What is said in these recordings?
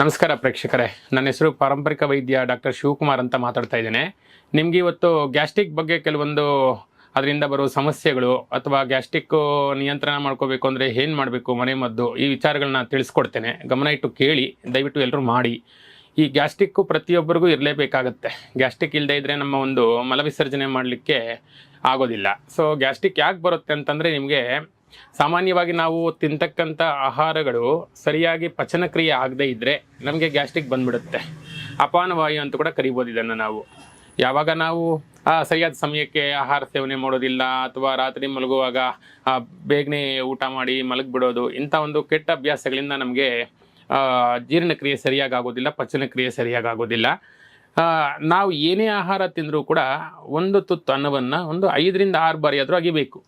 ನಮಸ್ಕಾರ ಪ್ರೇಕ್ಷಕರೇ. ನನ್ನ ಹೆಸರು ಪಾರಂಪರಿಕ ವೈದ್ಯ ಡಾಕ್ಟರ್ ಶಿವಕುಮಾರ್ ಅಂತ ಮಾತಾಡ್ತಾ ಇದ್ದೇನೆ. ನಿಮಗೆ ಇವತ್ತು ಗ್ಯಾಸ್ಟ್ರಿಕ್ ಬಗ್ಗೆ ಕೆಲವೊಂದು ಅದರಿಂದ ಬರುವ ಸಮಸ್ಯೆಗಳು ಅಥವಾ ಗ್ಯಾಸ್ಟ್ರಿಕ್ ನಿಯಂತ್ರಣ ಮಾಡ್ಕೋಬೇಕು ಅಂದರೆ ಏನು ಮಾಡಬೇಕು, ಮನೆ ಮದ್ದು ಈ ವಿಚಾರಗಳನ್ನ ತಿಳಿಸ್ಕೊಡ್ತೇನೆ. ಗಮನ ಇಟ್ಟು ಕೇಳಿ, ದಯವಿಟ್ಟು ಎಲ್ಲರೂ ಮಾಡಿ. ಈ ಗ್ಯಾಸ್ಟ್ರಿಕ್ಕು ಪ್ರತಿಯೊಬ್ಬರಿಗೂ ಇರಲೇಬೇಕಾಗತ್ತೆ. ಗ್ಯಾಸ್ಟ್ರಿಕ್ ಇಲ್ಲದೆ ಇದ್ದರೆ ನಮ್ಮ ಒಂದು ಮಲವಿಸರ್ಜನೆ ಮಾಡಲಿಕ್ಕೆ ಆಗೋದಿಲ್ಲ. ಸೊ ಗ್ಯಾಸ್ಟ್ರಿಕ್ ಯಾಕೆ ಬರುತ್ತೆ ಅಂತಂದರೆ ನಿಮಗೆ ಸಾಮಾನ್ಯವಾಗಿ ನಾವು ತಿಂತಕ್ಕಂಥ ಆಹಾರಗಳು ಸರಿಯಾಗಿ ಪಚನಕ್ರಿಯೆ ಆಗದೇ ಇದ್ದರೆ ನಮಗೆ ಗ್ಯಾಸ್ಟ್ರಿಕ್ ಬಂದ್ಬಿಡುತ್ತೆ. ಅಪಾನವಾಯು ಅಂತ ಕೂಡ ಕರಿಬೋದು ಇದನ್ನು ನಾವು. ಯಾವಾಗ ನಾವು ಸರಿಯಾದ ಸಮಯಕ್ಕೆ ಆಹಾರ ಸೇವನೆ ಮಾಡೋದಿಲ್ಲ ಅಥವಾ ರಾತ್ರಿ ಮಲಗುವಾಗ ಬೇಗನೆ ಊಟ ಮಾಡಿ ಮಲಗಿಬಿಡೋದು ಇಂಥ ಒಂದು ಕೆಟ್ಟ ಅಭ್ಯಾಸಗಳಿಂದ ನಮಗೆ ಜೀರ್ಣಕ್ರಿಯೆ ಸರಿಯಾಗಿ ಆಗೋದಿಲ್ಲ, ಪಚನಕ್ರಿಯೆ ಸರಿಯಾಗಿ ಆಗೋದಿಲ್ಲ. ನಾವು ಏನೇ ಆಹಾರ ತಿಂದರೂ ಕೂಡ ಒಂದು ತುತ್ತು ಅನ್ನವನ್ನು ಒಂದು ಐದರಿಂದ ಆರು ಬಾರಿ ಆದರೂ ಅಗಿಬೇಕು.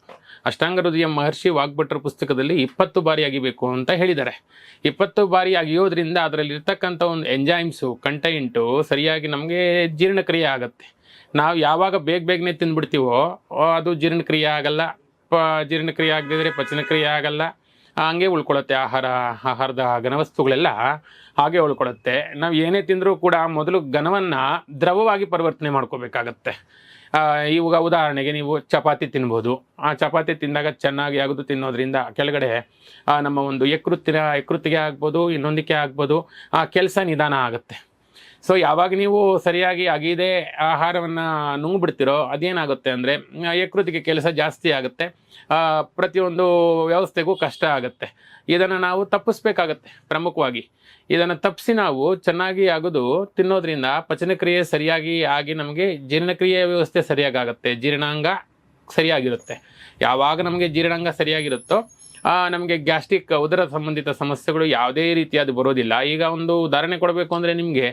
ಅಷ್ಟಾಂಗ ಹೃದಯ ಮಹರ್ಷಿ ವಾಗ್ಭಟ್ರ ಪುಸ್ತಕದಲ್ಲಿ ಇಪ್ಪತ್ತು ಬಾರಿ ಅಗಿಬೇಕು ಅಂತ ಹೇಳಿದ್ದಾರೆ. ಇಪ್ಪತ್ತು ಬಾರಿ ಅಗಿಯೋದ್ರಿಂದ ಅದರಲ್ಲಿ ಇರ್ತಕ್ಕಂಥ ಒಂದು ಎಂಜಾಯ್ಮ್ಸು ಕಂಟೈಂಟು ಸರಿಯಾಗಿ ನಮಗೆ ಜೀರ್ಣಕ್ರಿಯೆ ಆಗುತ್ತೆ. ನಾವು ಯಾವಾಗ ಬೇಗ ಬೇಗನೆ ತಿಂದ್ಬಿಡ್ತೀವೋ, ಅದು ಜೀರ್ಣಕ್ರಿಯೆ ಆಗಲ್ಲ. ಪ, ಜೀರ್ಣಕ್ರಿಯೆ ಆಗದಿದ್ರೆ ಪಚನಕ್ರಿಯೆ ಆಗಲ್ಲ. ಹಂಗೆ ಉಳ್ಕೊಳ್ಳುತ್ತೆ ಆಹಾರ, ಆಹಾರದ ಘನವಸ್ತುಗಳೆಲ್ಲ ಹಾಗೆ ಉಳ್ಕೊಳ್ಳುತ್ತೆ ನಾವು ಏನೇ ತಿಂದರೂ ಕೂಡ ಮೊದಲು ಘನವನ್ನು ದ್ರವವಾಗಿ ಪರಿವರ್ತನೆ ಮಾಡ್ಕೋಬೇಕಾಗತ್ತೆ. ಇವಾಗ ಉದಾಹರಣೆಗೆ ನೀವು ಚಪಾತಿ ತಿನ್ಬೋದು. ಆ ಚಪಾತಿ ತಿಂದಾಗ ಚೆನ್ನಾಗಿ ಆಗೋದು ತಿನ್ನೋದ್ರಿಂದ ಕೆಳಗಡೆ ನಮ್ಮ ಒಂದು ಯಕೃತ್ತಿನ, ಯಕೃತ್ತಿಗೆ ಆಗ್ಬೋದು, ಇನ್ನೊಂದಕ್ಕೆ ಆಗ್ಬೋದು, ಆ ಕೆಲಸ ನಿಧಾನ ಆಗುತ್ತೆ. ಸೊ ಯಾವಾಗ ನೀವು ಸರಿಯಾಗಿ ಅಗಿದೆ ಆಹಾರವನ್ನು ನುಂಗ್ಬಿಡ್ತಿರೋ ಅದೇನಾಗುತ್ತೆ ಅಂದರೆ ಯಕೃತಿಗೆ ಕೆಲಸ ಜಾಸ್ತಿ ಆಗುತ್ತೆ ಪ್ರತಿಯೊಂದು ವ್ಯವಸ್ಥೆಗೂ ಕಷ್ಟ ಆಗುತ್ತೆ. ಇದನ್ನು ನಾವು ತಪ್ಪಿಸ್ಬೇಕಾಗತ್ತೆ ಪ್ರಮುಖವಾಗಿ. ಇದನ್ನು ತಪ್ಪಿಸಿ ನಾವು ಚೆನ್ನಾಗಿ ಆಗೋದು ತಿನ್ನೋದ್ರಿಂದ ಪಚನಕ್ರಿಯೆ ಸರಿಯಾಗಿ ಆಗಿ ನಮಗೆ ಜೀರ್ಣಕ್ರಿಯೆ ವ್ಯವಸ್ಥೆ ಸರಿಯಾಗಿ ಆಗುತ್ತೆ ಜೀರ್ಣಾಂಗ ಸರಿಯಾಗಿರುತ್ತೆ. ಯಾವಾಗ ನಮಗೆ ಜೀರ್ಣಾಂಗ ಸರಿಯಾಗಿರುತ್ತೋ ನಮಗೆ ಗ್ಯಾಸ್ಟ್ರಿಕ್ ಉದರ ಸಂಬಂಧಿತ ಸಮಸ್ಯೆಗಳು ಯಾವುದೇ ರೀತಿಯಾದ ಬರೋದಿಲ್ಲ. ಈಗ ಒಂದು ಉದಾಹರಣೆ ಕೊಡಬೇಕು ಅಂದರೆ ನಿಮಗೆ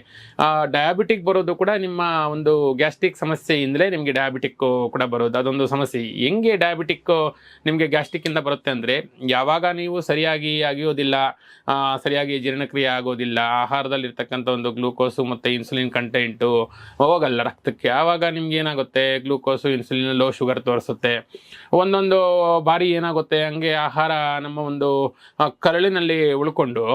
ಡಯಾಬಿಟಿಕ್ ಬರೋದು ಕೂಡ ನಿಮ್ಮ ಒಂದು ಗ್ಯಾಸ್ಟ್ರಿಕ್ ಸಮಸ್ಯೆಯಿಂದಲೇ ನಿಮಗೆ ಡಯಾಬಿಟಿಕ್ ಕೂಡ ಬರೋದು. ಅದೊಂದು ಸಮಸ್ಯೆ. ಹೆಂಗೆ ಡಯಾಬಿಟಿಕ್ ನಿಮಗೆ ಗ್ಯಾಸ್ಟ್ರಿಕ್ಕಿಂದ ಬರುತ್ತೆ ಅಂದರೆ, ಯಾವಾಗ ನೀವು ಸರಿಯಾಗಿ ಅಗಿಯೋದಿಲ್ಲ ಸರಿಯಾಗಿ ಜೀರ್ಣಕ್ರಿಯೆ ಆಗೋದಿಲ್ಲ, ಆಹಾರದಲ್ಲಿರ್ತಕ್ಕಂಥ ಒಂದು ಗ್ಲೂಕೋಸು ಮತ್ತು ಇನ್ಸುಲಿನ್ ಕಂಟೆಂಟು ಹೋಗಲ್ಲ ರಕ್ತಕ್ಕೆ. ಆವಾಗ ನಿಮ್ಗೆ ಏನಾಗುತ್ತೆ? ಗ್ಲೂಕೋಸು ಇನ್ಸುಲಿನ್ ಲೋ ಶುಗರ್ ತೋರಿಸುತ್ತೆ. ಒಂದೊಂದು ಬಾರಿ ಏನಾಗುತ್ತೆ? ಹಂಗೆ ಆಹಾರ ನಮ್ಮ ಒಂದು ಕರಳಿನಲ್ಲಿ ಉಳ್ಕೊಂಡು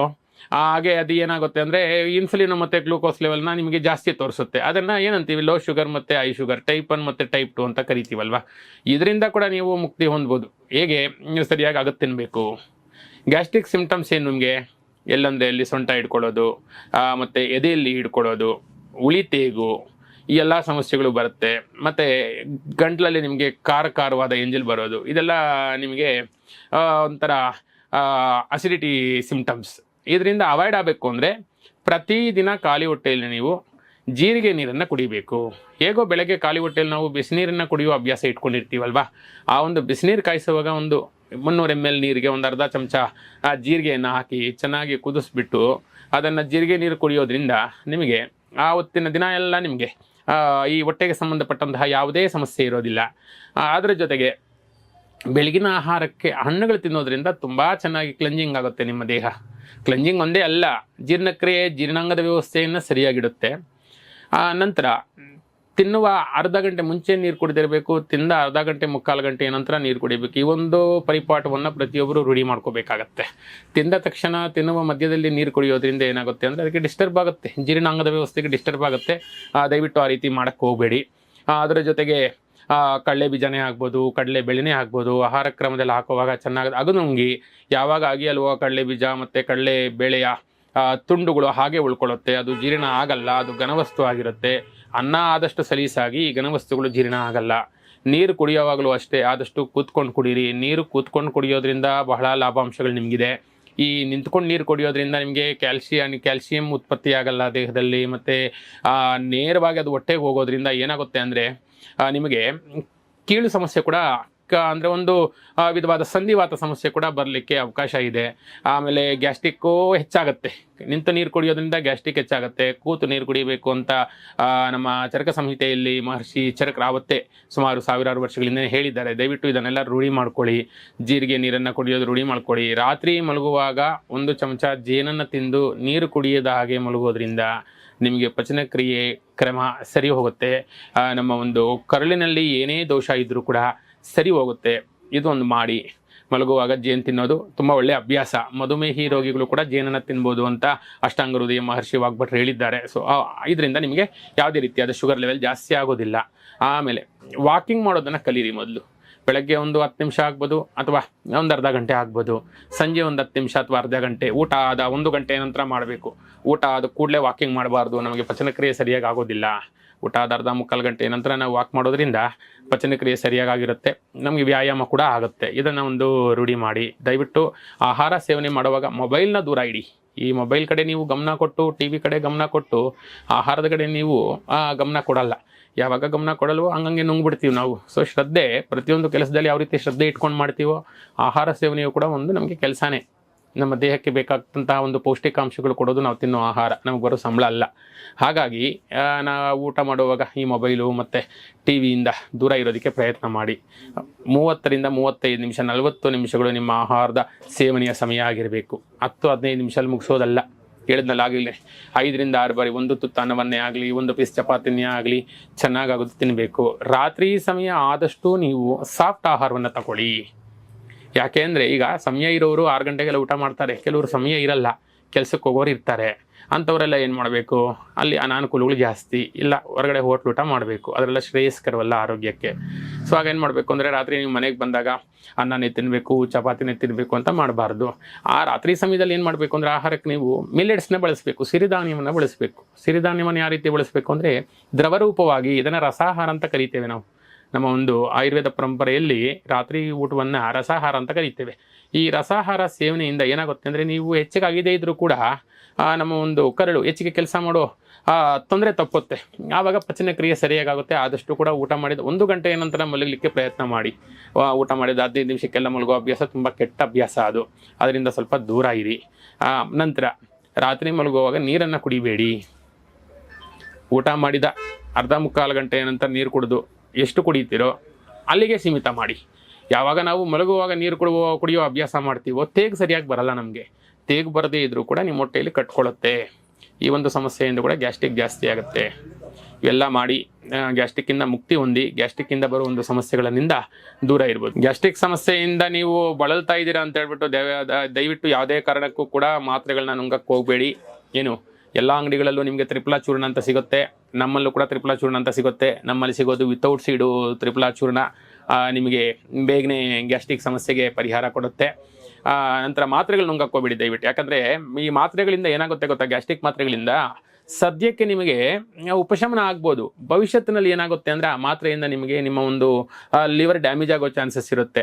ಹಾಗೆ ಅದು ಏನಾಗುತ್ತೆ ಅಂದರೆ ಇನ್ಸುಲಿನ್ ಮತ್ತು ಗ್ಲೂಕೋಸ್ ಲೆವೆಲ್ನ ನಿಮಗೆ ಜಾಸ್ತಿ ತೋರಿಸುತ್ತೆ. ಅದನ್ನು ಏನಂತೀವಿ? ಲೋ ಶುಗರ್ ಮತ್ತು ಐ ಶುಗರ್ ಟೈಪ್ ಒನ್ ಮತ್ತು ಟೈಪ್ ಟು ಅಂತ ಕರಿತೀವಲ್ವ? ಇದರಿಂದ ಕೂಡ ನೀವು ಮುಕ್ತಿ ಹೊಂದ್ಬೋದು. ಹೇಗೆ? ಸರಿಯಾಗಿ ಆಗುತ್ತೆ ತಿನ್ನಬೇಕು ಗ್ಯಾಸ್ಟ್ರಿಕ್ ಸಿಂಪ್ಟಮ್ಸ್ ಏನು ನಿಮಗೆ? ಎಲ್ಲಂದರೆ ಎಲ್ಲಿ ಸೊಂಟ ಹಿಡ್ಕೊಳ್ಳೋದು ಮತ್ತು ಎದೆಯಲ್ಲಿ ಹಿಡ್ಕೊಳ್ಳೋದು ಉಳಿ ತೇಗು ಈ ಎಲ್ಲ ಸಮಸ್ಯೆಗಳು ಬರುತ್ತೆ. ಮತ್ತು ಗಂಟ್ಲಲ್ಲಿ ನಿಮಗೆ ಖಾರ ಖಾರವಾದ ಎಂಜಲ್ ಬರೋದು, ಇದೆಲ್ಲ ನಿಮಗೆ ಒಂಥರ ಅಸಿಡಿಟಿ ಸಿಂಪ್ಟಮ್ಸ್ ಇದರಿಂದ ಅವಾಯ್ಡ್ ಆಗಬೇಕು ಅಂದರೆ ಪ್ರತಿದಿನ ಖಾಲಿ ಹೊಟ್ಟೆಯಲ್ಲಿ ನೀವು ಜೀರಿಗೆ ನೀರನ್ನು ಕುಡಿಬೇಕು. ಹೇಗೋ ಬೆಳಗ್ಗೆ ಖಾಲಿ ಹೊಟ್ಟೆಯಲ್ಲಿ ನಾವು ಬಿಸಿನೀರನ್ನು ಕುಡಿಯುವ ಅಭ್ಯಾಸ ಇಟ್ಕೊಂಡಿರ್ತೀವಲ್ವಾ? ಆ ಒಂದು ಬಿಸಿನೀರು ಕಾಯಿಸುವಾಗ ಒಂದು ಮುನ್ನೂರು ಎಂ ಎಲ್ ನೀರಿಗೆ ಒಂದು ಅರ್ಧ ಚಮಚ, ಆ, ಜೀರಿಗೆಯನ್ನು ಹಾಕಿ ಚೆನ್ನಾಗಿ ಕುದಿಸ್ಬಿಟ್ಟು ಅದನ್ನು ಜೀರಿಗೆ ನೀರು ಕುಡಿಯೋದ್ರಿಂದ ನಿಮಗೆ ಆ ಹೊತ್ತಿನ ದಿನ ಎಲ್ಲ ನಿಮಗೆ ಈ ಹೊಟ್ಟೆಗೆ ಸಂಬಂಧಪಟ್ಟಂತಹ ಯಾವುದೇ ಸಮಸ್ಯೆ ಇರೋದಿಲ್ಲ. ಅದರ ಜೊತೆಗೆ ಬೆಳಗಿನ ಆಹಾರಕ್ಕೆ ಹಣ್ಣುಗಳು ತಿನ್ನೋದ್ರಿಂದ ತುಂಬ ಚೆನ್ನಾಗಿ ಕ್ಲೆಂಜಿಂಗ್ ಆಗುತ್ತೆ ನಿಮ್ಮ ದೇಹ. ಕ್ಲೆಂಜಿಂಗ್ ಒಂದೇ ಅಲ್ಲ, ಜೀರ್ಣಕ್ರಿಯೆ, ಜೀರ್ಣಾಂಗದ ವ್ಯವಸ್ಥೆಯನ್ನು ಸರಿಯಾಗಿಡುತ್ತೆ. ನಂತರ ತಿನ್ನುವ ಅರ್ಧ ಗಂಟೆ ಮುಂಚೆ ನೀರು ಕುಡಿದಿರಬೇಕು, ತಿಂದ ಅರ್ಧ ಗಂಟೆ ಮುಕ್ಕಾಲು ಗಂಟೆ ನಂತರ ನೀರು ಕುಡಿಬೇಕು. ಈ ಒಂದು ಪರಿಪಾಠವನ್ನು ಪ್ರತಿಯೊಬ್ಬರು ರೂಢಿ ಮಾಡ್ಕೋಬೇಕಾಗತ್ತೆ. ತಿಂದ ತಕ್ಷಣ ತಿನ್ನುವ ಮಧ್ಯದಲ್ಲಿ ನೀರು ಕುಡಿಯೋದ್ರಿಂದ ಏನಾಗುತ್ತೆ ಅಂದರೆ ಅದಕ್ಕೆ ಡಿಸ್ಟರ್ಬ್ ಆಗುತ್ತೆ. ಜೀರ್ಣಾಂಗದ ವ್ಯವಸ್ಥೆಗೆ ಡಿಸ್ಟರ್ಬ್ ಆಗುತ್ತೆ. ದಯವಿಟ್ಟು ಆ ರೀತಿ ಮಾಡೋಕ್ಕೆ ಹೋಗಬೇಡಿ. ಅದರ ಜೊತೆಗೆ ಕಡಲೆ ಬೀಜನೇ ಆಗ್ಬೋದು, ಕಡಲೆ ಬೆಳೆನೇ ಆಗ್ಬೋದು, ಆಹಾರ ಕ್ರಮದಲ್ಲಿ ಹಾಕುವಾಗ ಚೆನ್ನಾಗಿ ಅಗನುಂಗಿ ಯಾವಾಗ ಆಗಿ ಅಲ್ವಾ ಕಡಲೆ ಬೀಜ ಮತ್ತು ಕಡಲೆ ಬೇಳೆಯ ತುಂಡುಗಳು ಹಾಗೆ ಉಳ್ಕೊಳ್ಳುತ್ತೆ. ಅದು ಜೀರ್ಣ ಆಗಲ್ಲ, ಅದು ಘನವಸ್ತು ಆಗಿರುತ್ತೆ. ಅನ್ನ ಆದಷ್ಟು ಸಲೀಸಾಗಿ ಈ ಘನವಸ್ತುಗಳು ಜೀರ್ಣ ಆಗಲ್ಲ. ನೀರು ಕುಡಿಯೋವಾಗಲೂ ಅಷ್ಟೇ ಆದಷ್ಟು ಕೂತ್ಕೊಂಡು ಕುಡೀರಿ. ನೀರು ಕೂತ್ಕೊಂಡು ಕುಡಿಯೋದ್ರಿಂದ ಬಹಳ ಲಾಭಾಂಶಗಳು ನಿಮಗಿದೆ. ಈ ನಿಂತ್ಕೊಂಡು ನೀರು ಕುಡಿಯೋದ್ರಿಂದ ನಿಮಗೆ ಕ್ಯಾಲ್ಸಿಯಂ ಕ್ಯಾಲ್ಸಿಯಂ ಉತ್ಪತ್ತಿ ಆಗಲ್ಲ ದೇಹದಲ್ಲಿ ಮತ್ತು ನೇರವಾಗಿ ಅದು ಹೊಟ್ಟೆಗೆ ಹೋಗೋದ್ರಿಂದ ಏನಾಗುತ್ತೆ ಅಂದರೆ ನಿಮಗೆ ಕೀಳು ಸಮಸ್ಯೆ ಕೂಡ ಕ ಅಂದರೆ ಒಂದು ವಿಧವಾದ ಸಂಧಿವಾತ ಸಮಸ್ಯೆ ಕೂಡ ಬರಲಿಕ್ಕೆ ಅವಕಾಶ ಇದೆ. ಆಮೇಲೆ ಗ್ಯಾಸ್ಟ್ರಿಕ್ಕು ಹೆಚ್ಚಾಗುತ್ತೆ. ನಿಂತು ನೀರು ಕುಡಿಯೋದ್ರಿಂದ ಗ್ಯಾಸ್ಟ್ರಿಕ್ ಹೆಚ್ಚಾಗುತ್ತೆ. ಕೂತು ನೀರು ಕುಡಿಬೇಕು ಅಂತ ನಮ್ಮ ಚರಕ ಸಂಹಿತೆಯಲ್ಲಿ ಮಹರ್ಷಿ ಚರಕ ರಾವತ್ತೆ ಸುಮಾರು ಸಾವಿರಾರು ವರ್ಷಗಳಿಂದ ಹೇಳಿದ್ದಾರೆ. ದಯವಿಟ್ಟು ಇದನ್ನೆಲ್ಲ ರೂಢಿ ಮಾಡ್ಕೊಳ್ಳಿ. ಜೀರಿಗೆ ನೀರನ್ನು ಕುಡಿಯೋದು ರೂಢಿ ಮಾಡ್ಕೊಳ್ಳಿ. ರಾತ್ರಿ ಮಲಗುವಾಗ ಒಂದು ಚಮಚ ಜೇನನ್ನು ತಿಂದು ನೀರು ಕುಡಿಯದ ಹಾಗೆ ಮಲಗೋದ್ರಿಂದ ನಿಮಗೆ ಪಚನಕ್ರಿಯೆ ಕ್ರಮ ಸರಿ ಹೋಗುತ್ತೆ. ನಮ್ಮ ಒಂದು ಕರುಳಿನಲ್ಲಿ ಏನೇ ದೋಷ ಇದ್ದರೂ ಕೂಡ ಸರಿ ಹೋಗುತ್ತೆ ಇದು ಒಂದು ಮಾಡಿ. ಮಲಗುವಾಗ ಜೇನು ತಿನ್ನೋದು ತುಂಬ ಒಳ್ಳೆಯ ಅಭ್ಯಾಸ. ಮಧುಮೇಹಿ ರೋಗಿಗಳು ಕೂಡ ಜೇನನ್ನು ತಿನ್ಬೋದು ಅಂತ ಅಷ್ಟಾಂಗ ಹೃದಯ ಮಹರ್ಷಿ ವಾಗ್ಭಟ್ರು ಹೇಳಿದ್ದಾರೆ. ಸೊ ಇದರಿಂದ ನಿಮಗೆ ಯಾವುದೇ ರೀತಿಯಾದ ಶುಗರ್ ಲೆವೆಲ್ ಜಾಸ್ತಿ ಆಗೋದಿಲ್ಲ. ಆಮೇಲೆ ವಾಕಿಂಗ್ ಮಾಡೋದನ್ನು ಕಲೀರಿ ಮೊದಲು. ಬೆಳಗ್ಗೆ ಒಂದು ಹತ್ತು ನಿಮಿಷ ಆಗ್ಬೋದು ಅಥವಾ ಒಂದು ಅರ್ಧ ಗಂಟೆ ಆಗ್ಬೋದು. ಸಂಜೆ ಒಂದು ಹತ್ತು ನಿಮಿಷ ಅಥವಾ ಅರ್ಧ ಗಂಟೆ ಊಟ ಆದ ಒಂದು ಗಂಟೆ ನಂತರ ಮಾಡಬೇಕು. ಊಟ ಆದ ಕೂಡಲೇ ವಾಕಿಂಗ್ ಮಾಡಬಾರ್ದು. ನಮಗೆ ಪಚನಕ್ರಿಯೆ ಸರಿಯಾಗಿ ಆಗೋದಿಲ್ಲ. ಊಟ ಆದ ಅರ್ಧ ಮುಕ್ಕಾಲು ಗಂಟೆ ನಂತರ ನಾವು ವಾಕ್ ಮಾಡೋದ್ರಿಂದ ಪಚನಕ್ರಿಯೆ ಸರಿಯಾಗಿರುತ್ತೆ ನಮಗೆ ವ್ಯಾಯಾಮ ಕೂಡ ಆಗುತ್ತೆ. ಇದನ್ನು ಒಂದು ರೂಢಿ ಮಾಡಿ. ದಯವಿಟ್ಟು ಆಹಾರ ಸೇವನೆ ಮಾಡುವಾಗ ಮೊಬೈಲ್ನ ದೂರ ಇಡಿ. ಈ ಮೊಬೈಲ್ ಕಡೆ ನೀವು ಗಮನ ಕೊಟ್ಟು ಟಿ ವಿ ಕಡೆ ಗಮನ ಕೊಟ್ಟು, ಆಹಾರದ ಕಡೆ ನೀವು ಗಮನ ಕೊಡಲ್ಲ. ಯಾವಾಗ ಗಮನ ಕೊಡಲ್ವೋ ಹಂಗಂಗೆ ನುಂಗ್ಬಿಡ್ತೀವಿ ನಾವು. ಸೊ ಶ್ರದ್ಧೆ, ಪ್ರತಿಯೊಂದು ಕೆಲಸದಲ್ಲಿ ಯಾವ ರೀತಿ ಶ್ರದ್ಧೆ ಇಟ್ಕೊಂಡು ಮಾಡ್ತೀವೋ ಆಹಾರ ಸೇವನೆಯು ಕೂಡ ಒಂದು ನಮಗೆ ಕೆಲಸನೇ. ನಮ್ಮ ದೇಹಕ್ಕೆ ಬೇಕಾದಂತಹ ಒಂದು ಪೌಷ್ಟಿಕಾಂಶಗಳು ಕೊಡೋದು ನಾವು ತಿನ್ನೋ ಆಹಾರ, ನಮಗೆ ಬರೋ ಸಂಬಳ ಅಲ್ಲ. ಹಾಗಾಗಿ ನಾವು ಊಟ ಮಾಡುವಾಗ ಈ ಮೊಬೈಲು ಮತ್ತು ಟಿ ವಿಯಿಂದ ದೂರ ಇರೋದಕ್ಕೆ ಪ್ರಯತ್ನ ಮಾಡಿ. ಮೂವತ್ತರಿಂದ ಮೂವತ್ತೈದು ನಿಮಿಷ, ನಲವತ್ತು ನಿಮಿಷಗಳು ನಿಮ್ಮ ಆಹಾರದ ಸೇವನೆಯ ಸಮಯ ಆಗಿರಬೇಕು. ಹತ್ತು, ಹದಿನೈದು ನಿಮಿಷ ಮುಗಿಸೋದಲ್ಲ. ಹೇಳಿದ್ನಲ್ಲ ಆಗಿಲ್ಲ ಐದರಿಂದ ಆರು ಬಾರಿ ಒಂದು ತುತ್ತು ಅನ್ನವನ್ನೇ ಆಗಲಿ, ಒಂದು ಪೀಸ್ ಚಪಾತಿನೇ ಆಗಲಿ ಚೆನ್ನಾಗಾಗೋದು ತಿನ್ನಬೇಕು ರಾತ್ರಿ ಸಮಯ ಆದಷ್ಟು ನೀವು ಸಾಫ್ಟ್ ಆಹಾರವನ್ನು ತಗೊಳ್ಳಿ ಯಾಕೆ ಅಂದರೆ ಈಗ ಸಮಯ ಇರೋರು ಆರು ಗಂಟೆಗೆಲ್ಲ ಊಟ ಮಾಡ್ತಾರೆ. ಕೆಲವರು ಸಮಯ ಇರಲ್ಲ. ಕೆಲಸಕ್ಕೆ ಹೋಗೋರು ಇರ್ತಾರೆ. ಅಂಥವರೆಲ್ಲ ಏನು ಮಾಡಬೇಕು? ಅಲ್ಲಿ ಅನಾನುಕೂಲಗಳು ಜಾಸ್ತಿ. ಇಲ್ಲ, ಹೊರಗಡೆ ಹೋಟ್ಲು ಊಟ ಮಾಡಬೇಕು. ಅದರೆಲ್ಲ ಶ್ರೇಯಸ್ಕರವಲ್ಲ ಆರೋಗ್ಯಕ್ಕೆ. ಸೊ ಹಾಗೇನು ಮಾಡಬೇಕು ಅಂದರೆ ರಾತ್ರಿ ನೀವು ಮನೆಗೆ ಬಂದಾಗ ಅನ್ನನೇ ತಿನ್ನಬೇಕು ಚಪಾತಿನೇ ತಿನ್ನಬೇಕು ಅಂತ ಮಾಡಬಾರ್ದು. ಆ ರಾತ್ರಿ ಸಮಯದಲ್ಲಿ ಏನು ಮಾಡಬೇಕು ಅಂದರೆ ಆಹಾರಕ್ಕೆ ನೀವು ಮಿಲೆಟ್ಸ್ನ ಬಳಸಬೇಕು, ಸಿರಿಧಾನ್ಯವನ್ನು ಬಳಸಬೇಕು. ಸಿರಿಧಾನ್ಯವನ್ನು ಯಾವ ರೀತಿ ಬಳಸಬೇಕು ಅಂದರೆ ದ್ರವರೂಪವಾಗಿ ಇದನ್ನು ರಸಾಹಾರ ಅಂತ ಕರಿತೇವೆ ನಾವು. ನಮ್ಮ ಒಂದು ಆಯುರ್ವೇದ ಪರಂಪರೆಯಲ್ಲಿ ರಾತ್ರಿ ಊಟವನ್ನು ರಸಾಹಾರ ಅಂತ ಕರೀತೇವೆ. ಈ ರಸಾಹಾರ ಸೇವನೆಯಿಂದ ಏನಾಗುತ್ತೆ ಅಂದರೆ ನೀವು ಹೆಚ್ಚಿಗೆ ಆಗಿದೆ ಇದ್ದರೂ ಕೂಡ ನಮ್ಮ ಒಂದು ಕರಳು ಹೆಚ್ಚಿಗೆ ಕೆಲಸ ಮಾಡೋ ತೊಂದರೆ ತಪ್ಪುತ್ತೆ. ಆವಾಗ ಪಚನ ಕ್ರಿಯೆ ಸರಿಯಾಗುತ್ತೆ ಆದಷ್ಟು ಕೂಡ ಊಟ ಮಾಡಿದ ಒಂದು ಗಂಟೆಯ ನಂತರ ಮಲಗಲಿಕ್ಕೆ ಪ್ರಯತ್ನ ಮಾಡಿ. ಊಟ ಮಾಡಿದ ಹದಿನೈದು ನಿಮಿಷಕ್ಕೆಲ್ಲ ಮಲಗೋ ಅಭ್ಯಾಸ ತುಂಬ ಕೆಟ್ಟ ಅಭ್ಯಾಸ ಅದು. ಅದರಿಂದ ಸ್ವಲ್ಪ ದೂರ ಇರಿ. ನಂತರ ರಾತ್ರಿ ಮಲಗುವಾಗ ನೀರನ್ನು ಕುಡಿಬೇಡಿ. ಊಟ ಮಾಡಿದ ಅರ್ಧ ಮುಕ್ಕಾಲು ಗಂಟೆಯ ನಂತರ ನೀರು ಕುಡಿದು ಎಷ್ಟು ಕುಡಿತೀರೋ ಅಲ್ಲಿಗೆ ಸೀಮಿತ ಮಾಡಿ. ಯಾವಾಗ ನಾವು ಮಲಗುವಾಗ ನೀರು ಕುಡುವ ಕುಡಿಯೋ ಅಭ್ಯಾಸ ಮಾಡ್ತೀವೋ ತೇಗ್ ಸರಿಯಾಗಿ ಬರಲ್ಲ ನಮಗೆ. ತೇಗ್ ಬರದೇ ಇದ್ರೂ ಕೂಡ ನಿಮ್ಮ ಹೊಟ್ಟೆಯಲ್ಲಿ ಕಟ್ಕೊಳ್ಳುತ್ತೆ. ಈ ಒಂದು ಸಮಸ್ಯೆಯಿಂದ ಕೂಡ ಗ್ಯಾಸ್ಟ್ರಿಕ್ ಜಾಸ್ತಿ ಆಗುತ್ತೆ. ಇವೆಲ್ಲ ಮಾಡಿ ಗ್ಯಾಸ್ಟ್ರಿಕ್ಕಿಂದ ಮುಕ್ತಿ ಹೊಂದಿ, ಗ್ಯಾಸ್ಟ್ರಿಕ್ಕಿಂದ ಬರೋ ಒಂದು ಸಮಸ್ಯೆಗಳಿಂದ ದೂರ ಇರ್ಬೋದು. ಗ್ಯಾಸ್ಟ್ರಿಕ್ ಸಮಸ್ಯೆಯಿಂದ ನೀವು ಬಳಲ್ತಾ ಇದ್ದೀರಾ ಅಂತ ಹೇಳ್ಬಿಟ್ಟು ದಯವಿಟ್ಟು ಯಾವುದೇ ಕಾರಣಕ್ಕೂ ಕೂಡ ಮಾತ್ರೆಗಳನ್ನ ನುಂಗಕ್ಕೆ ಹೋಗಬೇಡಿ. ಏನು? ಎಲ್ಲ ಅಂಗಡಿಗಳಲ್ಲೂ ನಿಮಗೆ ತ್ರಿಪುಲ ಚೂರ್ಣ ಅಂತ ಸಿಗುತ್ತೆ. ನಮ್ಮಲ್ಲೂ ಕೂಡ ತ್ರಿಪುಲ ಚೂರ್ಣ ಅಂತ ಸಿಗುತ್ತೆ. ನಮ್ಮಲ್ಲಿ ಸಿಗೋದು ವಿತೌಟ್ ಸೀಡು ತ್ರಿಪುಲ ಚೂರ್ಣ. ನಿಮಗೆ ಬೇಗನೆ ಗ್ಯಾಸ್ಟ್ರಿಕ್ ಸಮಸ್ಯೆಗೆ ಪರಿಹಾರ ಕೊಡುತ್ತೆ. ನಂತರ ಮಾತ್ರೆಗಳು ನುಂಗಕ್ಕೆ ಹೋಗ್ಬೇಡಿ ದಯವಿಟ್ಟು. ಯಾಕಂದರೆ ಈ ಮಾತ್ರೆಗಳಿಂದ ಏನಾಗುತ್ತೆ ಗೊತ್ತಾ? ಗ್ಯಾಸ್ಟ್ರಿಕ್ ಮಾತ್ರೆಗಳಿಂದ ಸದ್ಯಕ್ಕೆ ನಿಮಗೆ ಉಪಶಮನ ಆಗ್ಬೋದು. ಭವಿಷ್ಯತ್ತಿನಲ್ಲಿ ಏನಾಗುತ್ತೆ ಅಂದರೆ ಆ ಮಾತ್ರೆಯಿಂದ ನಿಮಗೆ ನಿಮ್ಮ ಒಂದು ಲಿವರ್ ಡ್ಯಾಮೇಜ್ ಆಗೋ ಚಾನ್ಸಸ್ ಇರುತ್ತೆ.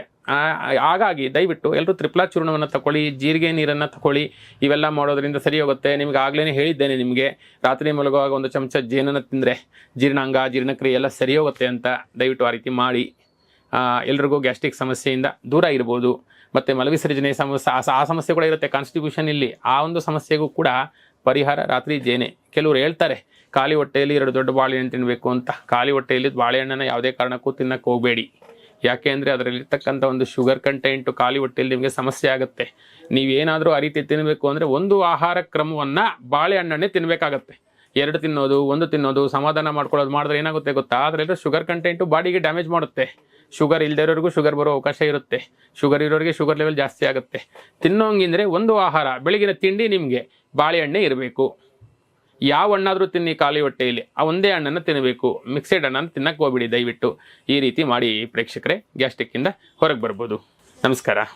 ಹಾಗಾಗಿ ದಯವಿಟ್ಟು ಎಲ್ಲರೂ ತ್ರಿಪ್ಲಾ ಚೂರ್ಣವನ್ನು ತಗೊಳ್ಳಿ ಜೀರಿಗೆ ನೀರನ್ನು ತಗೊಳ್ಳಿ ಇವೆಲ್ಲ ಮಾಡೋದ್ರಿಂದ ಸರಿ ಹೋಗುತ್ತೆ. ನಿಮ್ಗೆ ಆಗಲೇ ಹೇಳಿದ್ದೇನೆ ನಿಮಗೆ, ರಾತ್ರಿ ಮಲಗುವಾಗ ಒಂದು ಚಮಚ ಜೇನನ್ನು ತಿಂದರೆ ಜೀರ್ಣಾಂಗ, ಜೀರ್ಣಕ್ರಿಯೆ ಎಲ್ಲ ಸರಿ ಹೋಗುತ್ತೆ ಅಂತ ದಯವಿಟ್ಟು ಆ ರೀತಿ ಮಾಡಿ. ಎಲ್ರಿಗೂ ಗ್ಯಾಸ್ಟ್ರಿಕ್ ಸಮಸ್ಯೆಯಿಂದ ದೂರ ಇರ್ಬೋದು. ಮತ್ತು ಮಲವಿಸರ್ಜನೆ ಸಮಸ್ಯೆ, ಆ- ಆ ಸಮಸ್ಯೆ ಕೂಡ ಇರುತ್ತೆ. ಕಾನ್ಸ್ಟಿಟ್ಯೂಷನ್ ಇಲ್ಲಿ, ಆ ಒಂದು ಸಮಸ್ಯೆಗೂ ಕೂಡ ಪರಿಹಾರ ರಾತ್ರಿ ಜೇನೆ. ಕೆಲವರು ಹೇಳ್ತಾರೆ, ಖಾಲಿ ಹೊಟ್ಟೆಯಲ್ಲಿ ಎರಡು ದೊಡ್ಡ ಬಾಳೆಹಣ್ಣು ತಿನ್ನಬೇಕು ಅಂತ. ಖಾಲಿ ಹೊಟ್ಟೆಯಲ್ಲಿ ಬಾಳೆಹಣ್ಣನ್ನು ಯಾವುದೇ ಕಾರಣಕ್ಕೂ ತಿನ್ನಕ್ಕೆ ಹೋಗಬೇಡಿ. ಯಾಕೆ ಅಂದರೆ ಅದರಲ್ಲಿರ್ತಕ್ಕಂಥ ಒಂದು ಶುಗರ್ ಕಂಟೆಂಟು ಖಾಲಿ ಹೊಟ್ಟೆಯಲ್ಲಿ ನಿಮಗೆ ಸಮಸ್ಯೆ ಆಗುತ್ತೆ. ನೀವೇನಾದರೂ ಆ ರೀತಿ ತಿನ್ನಬೇಕು ಅಂದರೆ ಒಂದು ಆಹಾರ ಕ್ರಮವನ್ನು ಬಾಳೆಹಣ್ಣನ್ನೇ ತಿನ್ನಬೇಕಾಗತ್ತೆ ಎರಡು ತಿನ್ನೋದು, ಒಂದು ತಿನ್ನೋದು, ಸಮಾಧಾನ ಮಾಡ್ಕೊಳ್ಳೋದು ಮಾಡಿದ್ರೆ ಏನಾಗುತ್ತೆ ಗೊತ್ತಾ? ಅದರಲ್ಲಿ ಶುಗರ್ ಕಂಟೆಂಟು ಬಾಡಿಗೆ ಡ್ಯಾಮೇಜ್ ಮಾಡುತ್ತೆ. ಶುಗರ್ ಇಲ್ಲದಿರೋರಿಗೂ ಶುಗರ್ ಬರೋ ಅವಕಾಶ ಇರುತ್ತೆ. ಶುಗರ್ ಇರೋರಿಗೆ ಶುಗರ್ ಲೆವೆಲ್ ಜಾಸ್ತಿ ಆಗುತ್ತೆ. ತಿನ್ನೋಂಗಿದ್ರೆ ಒಂದು ಆಹಾರ, ಬೆಳಗಿನ ತಿಂಡಿ ನಿಮಗೆ. ಬಾಳೆಹಣ್ಣೆ ಇರಬೇಕು. ಯಾವ ಹಣ್ಣಾದರೂ ತಿನ್ನಿ ಖಾಲಿ ಹೊಟ್ಟೆಯಲ್ಲಿ, ಆ ಒಂದೇ ಹಣ್ಣನ್ನು ತಿನ್ನಬೇಕು ಮಿಕ್ಸೆಡ್ ಹಣ್ಣನ್ನು ತಿನ್ನಕ್ಕೆ ಹೋಗ್ಬಿಡಿ, ದಯವಿಟ್ಟು. ಈ ರೀತಿ ಮಾಡಿ ಪ್ರೇಕ್ಷಕರೇ ಗ್ಯಾಸ್ಟಿಕ್ಕಿಂದ ಹೊರಗೆ ಬರ್ಬೋದು. ನಮಸ್ಕಾರ.